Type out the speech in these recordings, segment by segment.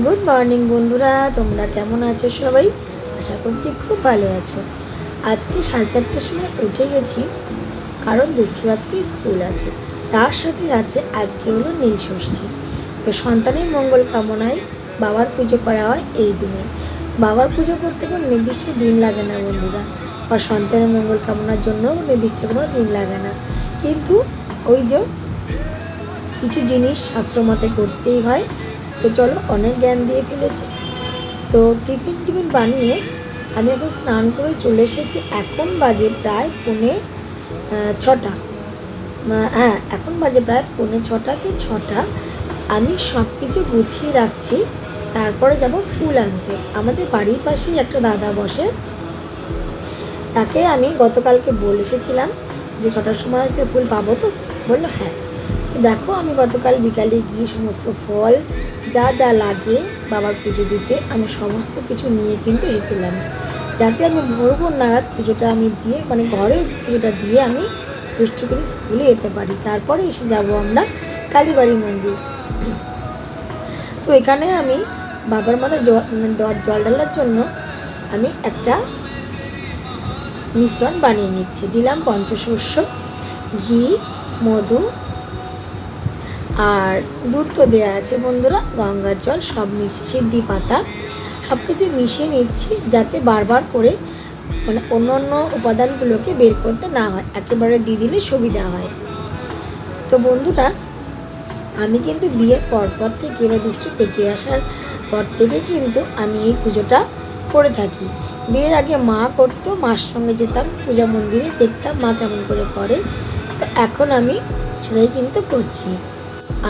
Good morning বন্ধুরা, তোমরা কেমন আছো সবাই? আশা করছি খুব ভালো আছো। আজকে সাড়ে চারটার সময় উঠে গেছি, কারণ দুষ্টুর আজকে স্কুল আছে। তার সাথে আছে, আজকে হলো নীল ষষ্ঠী। তো সন্তানের মঙ্গল কামনায় বাবার পুজো করা হয় এই দিনে। বাবার পুজো করতে কোনো নির্দিষ্ট দিন লাগে না, বন্ধুরা। বা সন্তানের মঙ্গল কামনার জন্য নির্দিষ্ট কোনো দিন লাগে না। কিন্তু ওই যে কিছু জিনিস শাস্ত্রমতে করতেই হয় তো চলো অনেক জ্ঞান দিয়ে ফেলেছি। তো টিফিন টিফিন বানিয়ে আমি এখন স্নান করে চলে এসেছি। এখন বাজে প্রায় পৌনে ছটা। হ্যাঁ এখন বাজে প্রায় পৌনে ছটা কি ছটা। আমি সব কিছু গুছিয়ে রাখছি, তারপরে যাব ফুল আনতে। আমাদের বাড়ির পাশেই একটা দাদা বসে। তাকে আমি গতকালকে বলে এসেছিলাম যে ছটার সময় ফুল পাবো তো? বলল হ্যাঁ। দেখো, আমি গতকাল বিকালে গিয়ে সমস্ত ফল যা যা লাগে বাবার পুজো দিতে আমি সমস্ত কিছু নিয়ে কিন্তু এসেছিলাম। যাতে আমি ভোর ভোর নাগাদ পুজোটা আমি দিয়ে মানে ঘরে পুজোটা দিয়ে আমি দুষ্টু করে স্কুলে যেতে পারি। তারপরে এসে যাব আমরা কালীবাড়ি মন্দির। তো এখানে আমি বাবার মাথায় জল মানে জল ঢালার জন্য আমি একটা মিশ্রণ বানিয়ে নিচ্ছি। দিলাম পঞ্চশস্য, ঘি, মধু আর দুধ তো দেওয়া আছে বন্ধুরা, গঙ্গার জল, সব সিদ্ধি পাতা। সব কিছু মিশিয়ে নিচ্ছি যাতে বারবার করে মানে অন্য অন্য উপাদানগুলোকে বের করতে না হয়, একেবারে দিয়ে দিলে সুবিধা হয়। তো বন্ধুরা, আমি কিন্তু বিয়ের পর পর থেকে এবার দুষ্টু পেটে আসার পর থেকে কিন্তু আমি এই পুজোটা করে থাকি। বিয়ের আগে মা করতো, মার সঙ্গে যেতাম, পূজা মন্দিরে দেখতাম মা কেমন করে করে। তো এখন আমি সেটাই কিন্তু করছি।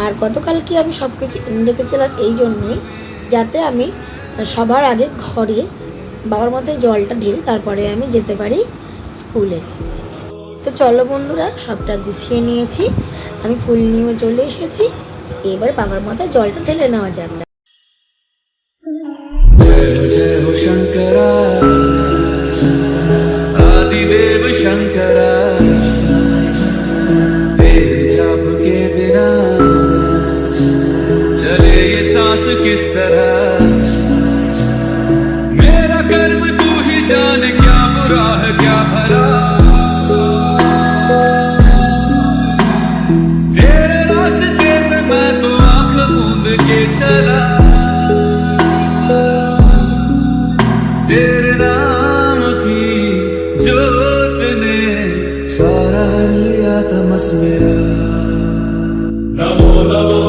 আর গতকালকে আমি সব কিছু রেখেছিলাম এই জন্যই যাতে আমি সবার আগে ঘরে বাবার মাথায় জলটা ঢেলে তারপরে আমি যেতে পারি স্কুলে। তো চলো বন্ধুরা, সবটা গুছিয়ে নিয়েছি। আমি ফুল নিয়ে চলে এসেছি। এবার বাবার মাথায় জলটা ঢেলে নেওয়া যাক। जय किस तरह? मेरा कर्म तू ही जाने, क्या बुरा है, क्या भला? तेरे रास्ते पे मैं तो आँख मूंद के चला। तेरे नाम की जोत ने सारा लिया तमस मेरा। नमो नमो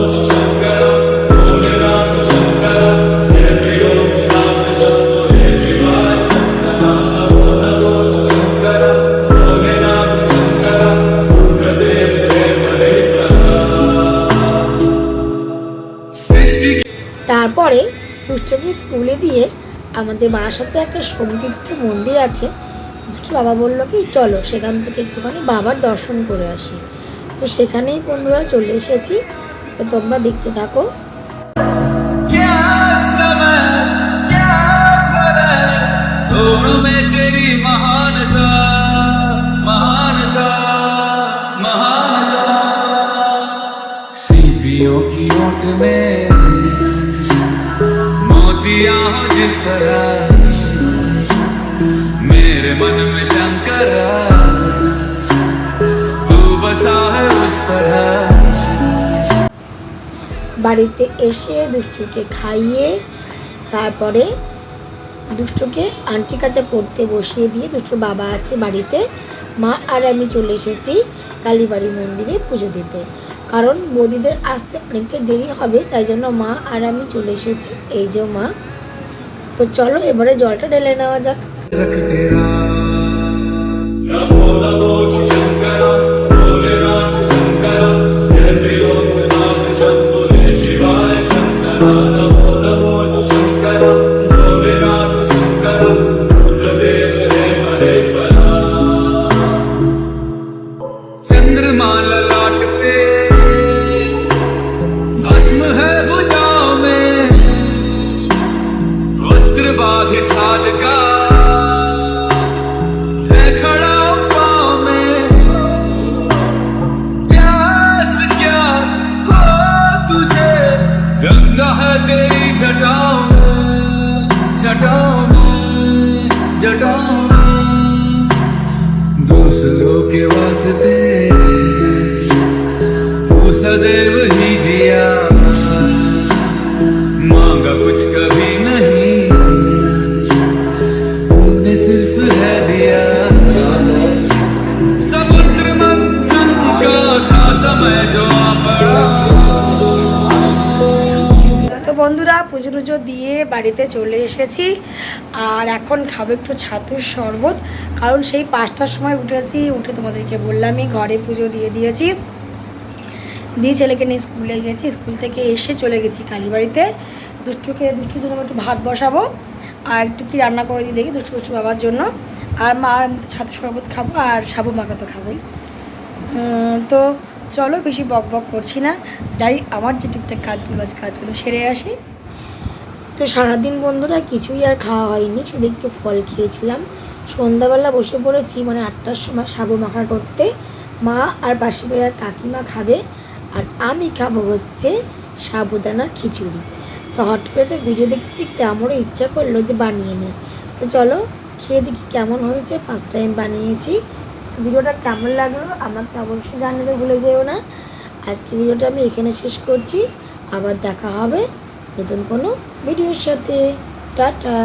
দুষ্টকে স্কুলে দিয়ে আমাদের বারাসাতে একটা সোমতীর্থ মন্দির আছে দুষ্টু বাবা বললো কি চলো সেখান থেকে একটুখানি বাবার দর্শন করে আসি তো সেখানেই বন্ধুরা চলে এসেছি তো তোমরা দেখতে থাকো क्या समय क्या करे दोनों में तेरी महानता महानता महानता सीपियों की ओट में मोतिया हो जिस तरह मेरे मन में शंकर तू बसा है उस तरह বাড়িতে এসে দুষ্টুকে খাইয়ে তারপরে দুষ্টুকে আন্টি কাছে পড়তে বসিয়ে দিয়ে দুষ্টুর বাবা আছে বাড়িতে মা আর আমি চলে এসেছি কালীবাড়ি মন্দিরে পুজো দিতে কারণ বৌদিদের আসতে অনেকটা দেরি হবে, তাই জন্য মা আর আমি চলে এসেছি। এই যে মা। তো চলো, এবারে জলটা ঢেলে নেওয়া যাক। টুজো দিয়ে বাড়িতে চলে এসেছি। আর এখন খাব একটু ছাতুর শরবত। কারণ সেই পাঁচটার সময় উঠেছি, উঠে তোমাদেরকে বললামই ঘরে পুজো দিয়ে দিয়েছি। দিয়ে ছেলেকে নিয়ে স্কুলে গেছি, স্কুল থেকে এসে চলে গেছি কালীবাড়িতে। দুষ্টুকে দুষ্টুর জন্য একটু ভাত বসাবো। আর একটু কি রান্না করে দিয়ে দেখি দুষ্টু দুষ্টু বাবার জন্য। আর মা আর আমি তো ছাতুর শরবত খাব, আর সাবু মাখা তো খাবোই। তো চলো বেশি বক বক করছি না। যাই, আমার যে টুকটাক কাজগুলো আছে, কাজগুলো সেরে আসি। তো সারাদিন বন্ধুরা কিছুই আর খাওয়া হয়নি, শুধু একটু ফল খেয়েছিলাম। সন্ধ্যাবেলা বসে পড়েছি মানে আটটার সময় সাবু মাখা করতে। মা আর পাশে আর কাকিমা খাবে আর আমি খাব হচ্ছে সাবুদানার খিচুড়ি। তো হট করে ভিডিও দেখতে দেখতে আমারও ইচ্ছা করল যে বানিয়ে নিই। তো চলো খেয়ে দেখি কেমন হয়েছে ফার্স্ট টাইম বানিয়েছি। ভিডিওটা কেমন লাগল আমাকে অবশ্যই জানাতে ভুলে যেও না। আজকে ভিডিওটা আমি এখানে শেষ করছি, আবার দেখা হবে। নতুন কোনো ভিডিওর সাথে। টাটা।